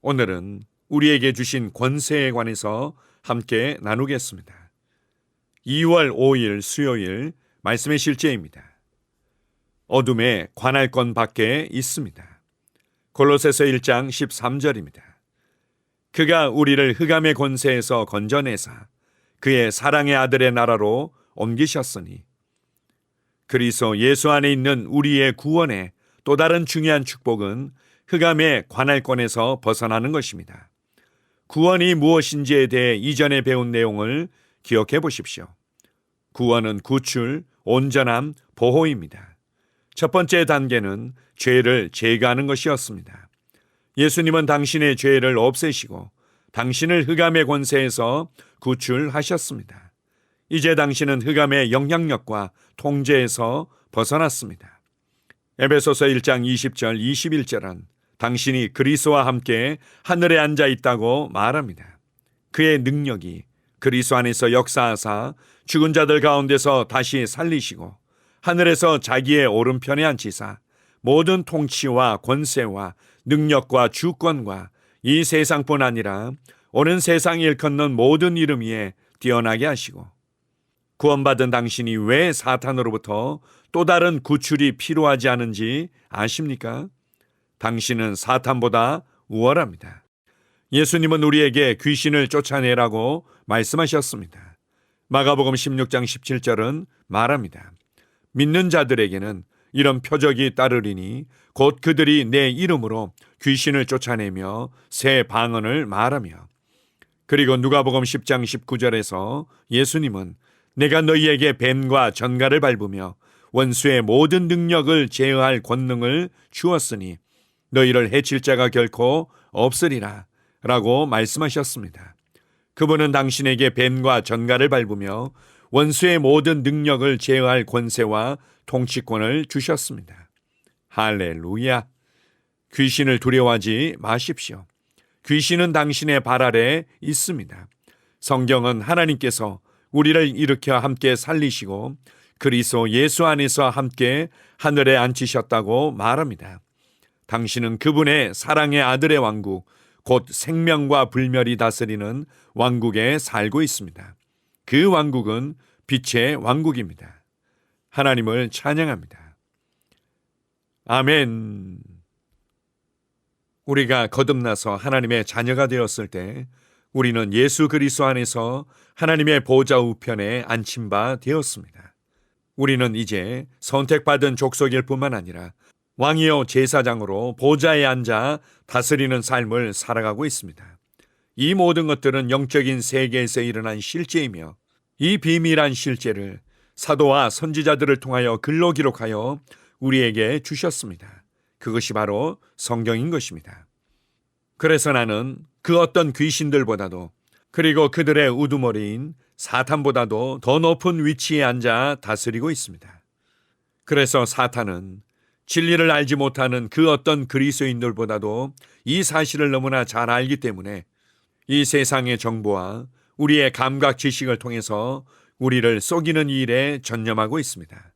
오늘은 우리에게 주신 권세에 관해서 함께 나누겠습니다. 2월 5일 수요일 말씀의 실제입니다. 어둠의 관할권 밖에 있습니다. 골로새서 1장 13절입니다. 그가 우리를 흑암의 권세에서 건져내사 그의 사랑의 아들의 나라로 옮기셨으니 그리스도 예수 안에 있는 우리의 구원의 또 다른 중요한 축복은 흑암의 관할권에서 벗어나는 것입니다. 구원이 무엇인지에 대해 이전에 배운 내용을 기억해 보십시오. 구원은 구출, 온전함, 보호입니다. 첫 번째 단계는 죄를 제거하는 것이었습니다. 예수님은 당신의 죄를 없애시고 당신을 흑암의 권세에서 구출하셨습니다. 이제 당신은 흑암의 영향력과 통제에서 벗어났습니다. 에베소서 1장 20절 21절은 당신이 그리스도와 함께 하늘에 앉아 있다고 말합니다. 그의 능력이 그리스도 안에서 역사하사 죽은 자들 가운데서 다시 살리시고 하늘에서 자기의 오른편에 앉히사 모든 통치와 권세와 능력과 주권과 이 세상뿐 아니라 오는 세상 일컫는 모든 이름 위에 뛰어나게 하시고 구원받은 당신이 왜 사탄으로부터 또 다른 구출이 필요하지 않은지 아십니까? 당신은 사탄보다 우월합니다. 예수님은 우리에게 귀신을 쫓아내라고 말씀하셨습니다. 마가복음 16장 17절은 말합니다. 믿는 자들에게는 이런 표적이 따르리니 곧 그들이 내 이름으로 귀신을 쫓아내며 새 방언을 말하며 그리고 누가복음 10장 19절에서 예수님은 내가 너희에게 뱀과 전갈을 밟으며 원수의 모든 능력을 제어할 권능을 주었으니 너희를 해칠 자가 결코 없으리라 라고 말씀하셨습니다. 그분은 당신에게 뱀과 전갈을 밟으며 원수의 모든 능력을 제어할 권세와 통치권을 주셨습니다. 할렐루야. 귀신을 두려워하지 마십시오. 귀신은 당신의 발 아래 있습니다. 성경은 하나님께서 우리를 일으켜 함께 살리시고 그리스도 예수 안에서 함께 하늘에 앉히셨다고 말합니다. 당신은 그분의 사랑의 아들의 왕국, 곧 생명과 불멸이 다스리는 왕국에 살고 있습니다. 그 왕국은 빛의 왕국입니다. 하나님을 찬양합니다. 아멘. 우리가 거듭나서 하나님의 자녀가 되었을 때 우리는 예수 그리스도 안에서 하나님의 보좌 우편에 앉힌 바 되었습니다. 우리는 이제 선택받은 족속일 뿐만 아니라 왕이요 제사장으로 보좌에 앉아 다스리는 삶을 살아가고 있습니다. 이 모든 것들은 영적인 세계에서 일어난 실제이며 이 비밀한 실제를 사도와 선지자들을 통하여 글로 기록하여 우리에게 주셨습니다. 그것이 바로 성경인 것입니다. 그래서 나는 그 어떤 귀신들보다도 그리고 그들의 우두머리인 사탄보다도 더 높은 위치에 앉아 다스리고 있습니다. 그래서 사탄은 진리를 알지 못하는 그 어떤 그리스도인들보다도 이 사실을 너무나 잘 알기 때문에 이 세상의 정보와 우리의 감각 지식을 통해서 우리를 속이는 일에 전념하고 있습니다.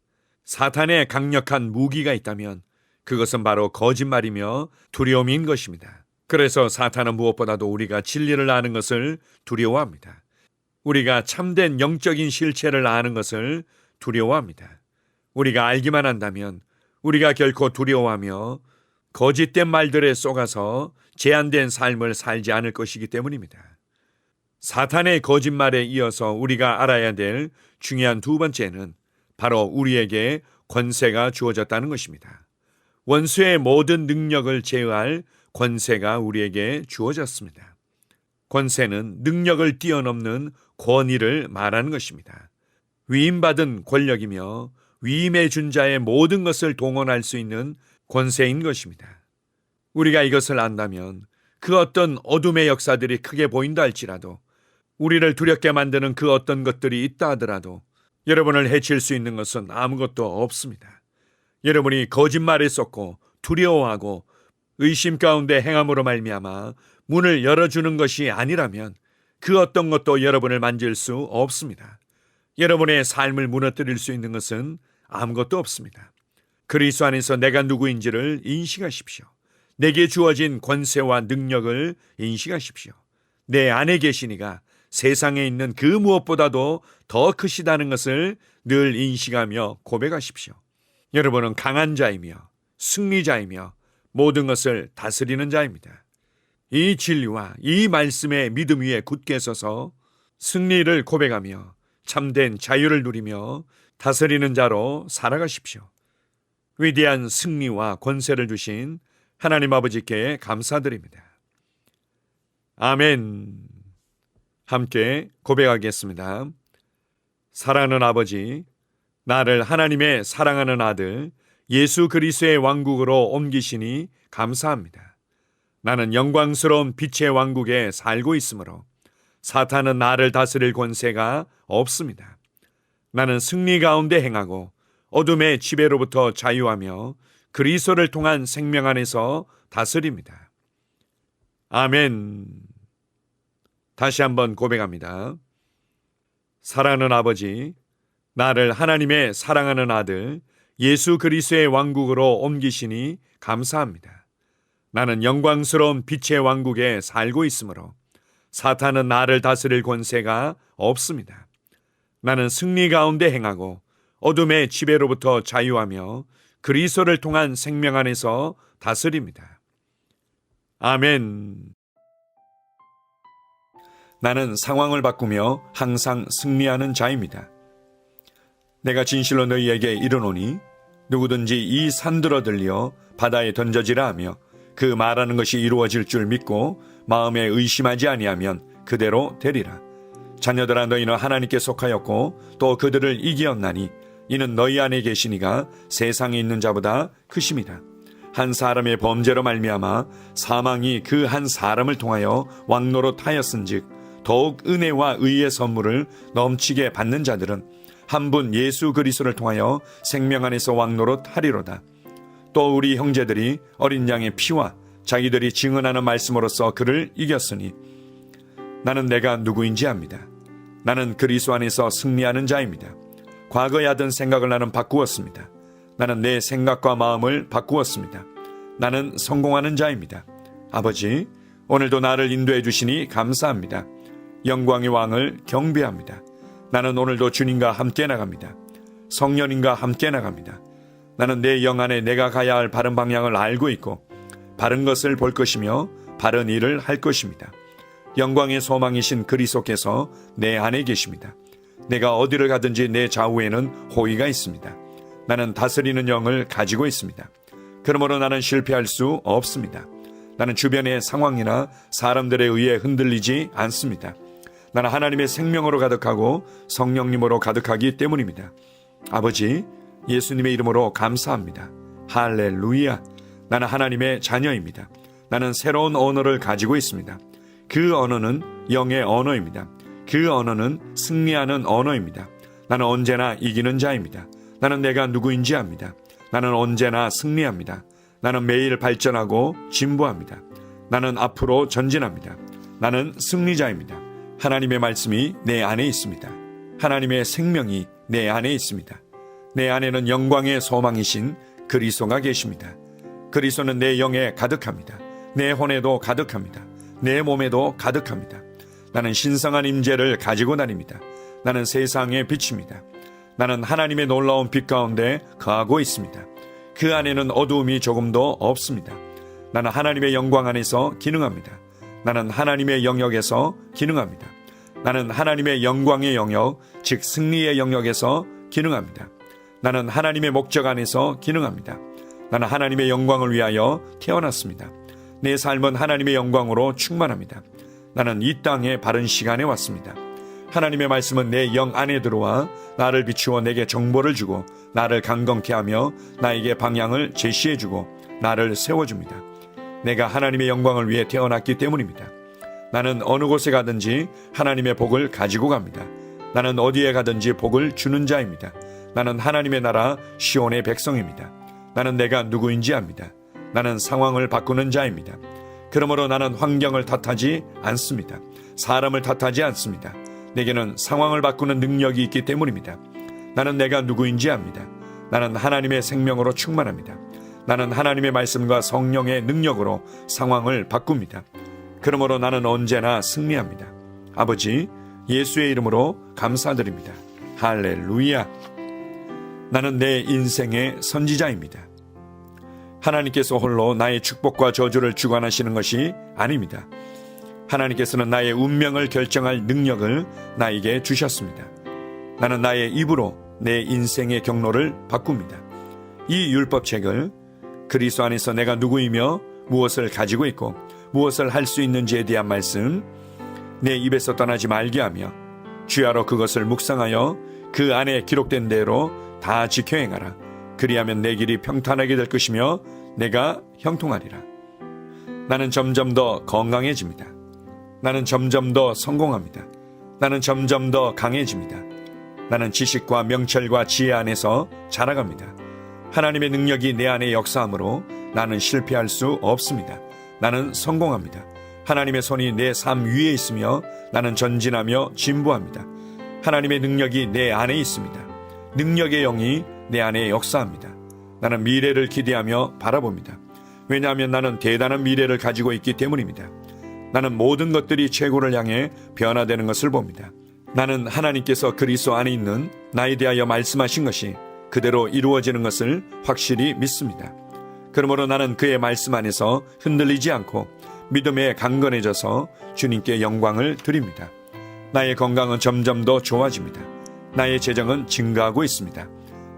사탄의 강력한 무기가 있다면 그것은 바로 거짓말이며 두려움인 것입니다. 그래서 사탄은 무엇보다도 우리가 진리를 아는 것을 두려워합니다. 우리가 참된 영적인 실체를 아는 것을 두려워합니다. 우리가 알기만 한다면 우리가 결코 두려워하며 거짓된 말들에 속아서 제한된 삶을 살지 않을 것이기 때문입니다. 사탄의 거짓말에 이어서 우리가 알아야 될 중요한 두 번째는 바로 우리에게 권세가 주어졌다는 것입니다. 원수의 모든 능력을 제어할 권세가 우리에게 주어졌습니다. 권세는 능력을 뛰어넘는 권위를 말하는 것입니다. 위임받은 권력이며 위임해 준 자의 모든 것을 동원할 수 있는 권세인 것입니다. 우리가 이것을 안다면 그 어떤 어둠의 역사들이 크게 보인다 할지라도 우리를 두렵게 만드는 그 어떤 것들이 있다 하더라도 여러분을 해칠 수 있는 것은 아무것도 없습니다. 여러분이 거짓말에 쏟고 두려워하고 의심 가운데 행함으로 말미암아 문을 열어주는 것이 아니라면 그 어떤 것도 여러분을 만질 수 없습니다. 여러분의 삶을 무너뜨릴 수 있는 것은 아무것도 없습니다. 그리스도 안에서 내가 누구인지를 인식하십시오. 내게 주어진 권세와 능력을 인식하십시오. 내 안에 계시니가 세상에 있는 그 무엇보다도 더 크시다는 것을 늘 인식하며 고백하십시오. 여러분은 강한 자이며 승리자이며 모든 것을 다스리는 자입니다. 이 진리와 이 말씀의 믿음 위에 굳게 서서 승리를 고백하며 참된 자유를 누리며 다스리는 자로 살아가십시오. 위대한 승리와 권세를 주신 하나님 아버지께 감사드립니다. 아멘. 함께 고백하겠습니다. 사랑하는 아버지, 나를 하나님의 사랑하는 아들 예수 그리스도의 왕국으로 옮기시니 감사합니다. 나는 영광스러운 빛의 왕국에 살고 있으므로 사탄은 나를 다스릴 권세가 없습니다. 나는 승리 가운데 행하고 어둠의 지배로부터 자유하며 그리스도를 통한 생명 안에서 다스립니다. 아멘. 다시 한번 고백합니다. 사랑하는 아버지, 나를 하나님의 사랑하는 아들 예수 그리스도의 왕국으로 옮기시니 감사합니다. 나는 영광스러운 빛의 왕국에 살고 있으므로 사탄은 나를 다스릴 권세가 없습니다. 나는 승리 가운데 행하고 어둠의 지배로부터 자유하며 그리스도를 통한 생명 안에서 다스립니다. 아멘. 나는 상황을 바꾸며 항상 승리하는 자입니다. 내가 진실로 너희에게 이르노니 누구든지 이 산들어 들려 바다에 던져지라 하며 그 말하는 것이 이루어질 줄 믿고 마음에 의심하지 아니하면 그대로 되리라. 자녀들아 너희는 하나님께 속하였고 또 그들을 이기었나니 이는 너희 안에 계시니가 세상에 있는 자보다 크심이다. 한 사람의 범죄로 말미암아 사망이 그 한 사람을 통하여 왕노릇 하였은즉 더욱 은혜와 의의 선물을 넘치게 받는 자들은 한 분 예수 그리스도를 통하여 생명 안에서 왕노릇 하리로다. 또 우리 형제들이 어린 양의 피와 자기들이 증언하는 말씀으로써 그를 이겼으니 나는 내가 누구인지 압니다. 나는 그리스도 안에서 승리하는 자입니다. 과거에 하던 생각을 나는 바꾸었습니다. 나는 내 생각과 마음을 바꾸었습니다. 나는 성공하는 자입니다. 아버지, 오늘도 나를 인도해 주시니 감사합니다. 영광의 왕을 경배합니다. 나는 오늘도 주님과 함께 나갑니다. 성령님과 함께 나갑니다. 나는 내 영 안에 내가 가야 할 바른 방향을 알고 있고 바른 것을 볼 것이며 바른 일을 할 것입니다. 영광의 소망이신 그리스도께서 내 안에 계십니다. 내가 어디를 가든지 내 좌우에는 호의가 있습니다. 나는 다스리는 영을 가지고 있습니다. 그러므로 나는 실패할 수 없습니다. 나는 주변의 상황이나 사람들에 의해 흔들리지 않습니다. 나는 하나님의 생명으로 가득하고 성령님으로 가득하기 때문입니다. 아버지, 예수님의 이름으로 감사합니다. 할렐루야. 나는 하나님의 자녀입니다. 나는 새로운 언어를 가지고 있습니다. 그 언어는 영의 언어입니다. 그 언어는 승리하는 언어입니다. 나는 언제나 이기는 자입니다. 나는 내가 누구인지 압니다. 나는 언제나 승리합니다. 나는 매일 발전하고 진보합니다. 나는 앞으로 전진합니다. 나는 승리자입니다. 하나님의 말씀이 내 안에 있습니다. 하나님의 생명이 내 안에 있습니다. 내 안에는 영광의 소망이신 그리스도가 계십니다. 그리스도는 내 영에 가득합니다. 내 혼에도 가득합니다. 내 몸에도 가득합니다. 나는 신성한 임재를 가지고 다닙니다. 나는 세상의 빛입니다. 나는 하나님의 놀라운 빛 가운데 거하고 있습니다. 그 안에는 어두움이 조금도 없습니다. 나는 하나님의 영광 안에서 기능합니다. 나는 하나님의 영역에서 기능합니다. 나는 하나님의 영광의 영역, 즉 승리의 영역에서 기능합니다. 나는 하나님의 목적 안에서 기능합니다. 나는 하나님의 영광을 위하여 태어났습니다. 내 삶은 하나님의 영광으로 충만합니다. 나는 이 땅에 바른 시간에 왔습니다. 하나님의 말씀은 내 영 안에 들어와 나를 비추어 내게 정보를 주고 나를 강건케 하며 나에게 방향을 제시해 주고 나를 세워 줍니다. 내가 하나님의 영광을 위해 태어났기 때문입니다. 나는 어느 곳에 가든지 하나님의 복을 가지고 갑니다. 나는 어디에 가든지 복을 주는 자입니다. 나는 하나님의 나라 시온의 백성입니다. 나는 내가 누구인지 압니다. 나는 상황을 바꾸는 자입니다. 그러므로 나는 환경을 탓하지 않습니다. 사람을 탓하지 않습니다. 내게는 상황을 바꾸는 능력이 있기 때문입니다. 나는 내가 누구인지 압니다. 나는 하나님의 생명으로 충만합니다. 나는 하나님의 말씀과 성령의 능력으로 상황을 바꿉니다. 그러므로 나는 언제나 승리합니다. 아버지, 예수의 이름으로 감사드립니다. 할렐루야. 나는 내 인생의 선지자입니다. 하나님께서 홀로 나의 축복과 저주를 주관하시는 것이 아닙니다. 하나님께서는 나의 운명을 결정할 능력을 나에게 주셨습니다. 나는 나의 입으로 내 인생의 경로를 바꿉니다. 이 율법책을 그리스도 안에서 내가 누구이며 무엇을 가지고 있고 무엇을 할 수 있는지에 대한 말씀 내 입에서 떠나지 말게 하며 주야로 그것을 묵상하여 그 안에 기록된 대로 다 지켜 행하라. 그리하면 내 길이 평탄하게 될 것이며 내가 형통하리라. 나는 점점 더 건강해집니다. 나는 점점 더 성공합니다. 나는 점점 더 강해집니다. 나는 지식과 명철과 지혜 안에서 자라갑니다. 하나님의 능력이 내 안에 역사하므로 나는 실패할 수 없습니다. 나는 성공합니다. 하나님의 손이 내 삶 위에 있으며 나는 전진하며 진보합니다. 하나님의 능력이 내 안에 있습니다. 능력의 영이 내 안에 역사합니다. 나는 미래를 기대하며 바라봅니다. 왜냐하면 나는 대단한 미래를 가지고 있기 때문입니다. 나는 모든 것들이 최고를 향해 변화되는 것을 봅니다. 나는 하나님께서 그리스도 안에 있는 나에 대하여 말씀하신 것이 그대로 이루어지는 것을 확실히 믿습니다. 그러므로 나는 그의 말씀 안에서 흔들리지 않고 믿음에 강건해져서 주님께 영광을 드립니다. 나의 건강은 점점 더 좋아집니다. 나의 재정은 증가하고 있습니다.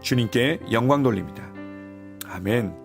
주님께 영광 돌립니다. 아멘.